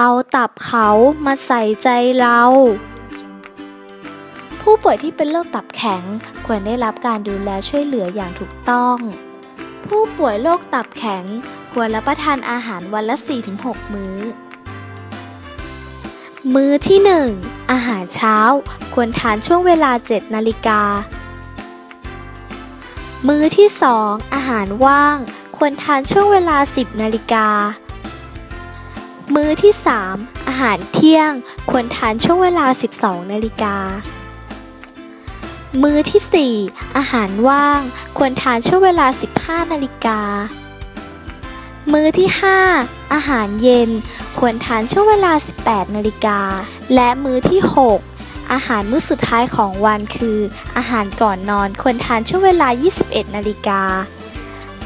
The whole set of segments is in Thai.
เอาตับเขามาใส่ใจเรา ผู้ป่วยที่เป็นโรคตับแข็งควรได้รับการดูแลช่วยเหลืออย่างถูกต้อง ผู้ป่วยโรคตับแข็งควรรับประทานอาหารวันละ 4-6 มื้อ มื้อที่ 1 อาหารเช้า ควรทานช่วงเวลา 7 นาฬิกา มื้อที่ 2 อาหารว่าง ควรทานช่วงเวลา 10 นาฬิกา มื้อที่ 3 อาหารเที่ยง ควรทานช่วงเวลา 12 นาฬิกา มื้อที่ 4 อาหารว่าง ควรทานช่วงเวลา 15 นาฬิกา มื้อที่ 5 อาหารเย็น ควรทานช่วงเวลา 18 นาฬิกา และมื้อที่ 6 อาหารมื้อสุดท้ายของวันคือ อาหารก่อนนอนควรทานช่วงเวลา 21 นาฬิกา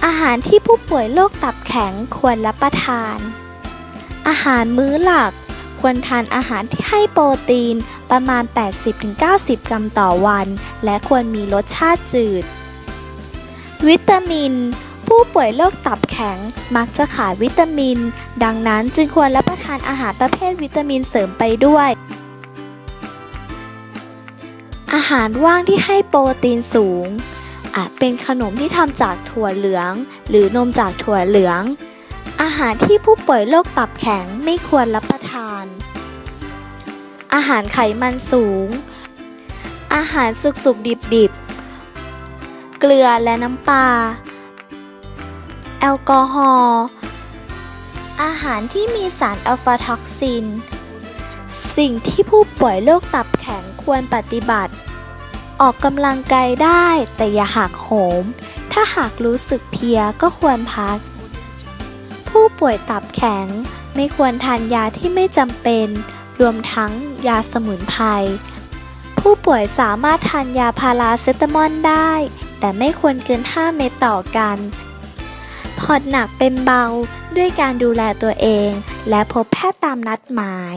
อาหารที่ผู้ป่วยโรคตับแข็งควรรับประทาน อาหารมื้อหลัก ควรทานอาหารที่ให้โปรตีนประมาณ 80-90 กรัมต่อวัน และควรมีรสชาติจืด วิตามิน ผู้ป่วยโรคตับแข็งมักจะขาดวิตามิน ดังนั้นจึงควรรับประทานอาหารประเภทวิตามินเสริมไปด้วย อาหารว่างที่ให้โปรตีนสูงอาจเป็นขนมที่ทำจากถั่วเหลือง หรือนมจากถั่วเหลือง อาหารที่ผู้ป่วยโรคตับแข็งไม่ควรรับประทาน อาหารไขมันสูง อาหารสุกสุกดิบดิบๆเกลือและน้ำปลา แอลกอฮอล์ อาหารที่มีสารอัลฟาท็อกซิน สิ่งที่ผู้ป่วยโรคตับแข็งควรปฏิบัติ ออกกำลังกายได้แต่อย่าหักโหม ถ้าหากรู้สึกเพียก็ควรพัก ผู้ป่วยตับแข็งไม่ควรทานยาที่ไม่จำเป็น รวมทั้งยาสมุนไพร ผู้ป่วยสามารถทานยาพาราเซตามอลได้ แต่ไม่ควรเกิน 5 เม็ดต่อกัน ผ่อนหนักเป็นเบาด้วยการดูแลตัวเอง และพบแพทย์ตามนัดหมาย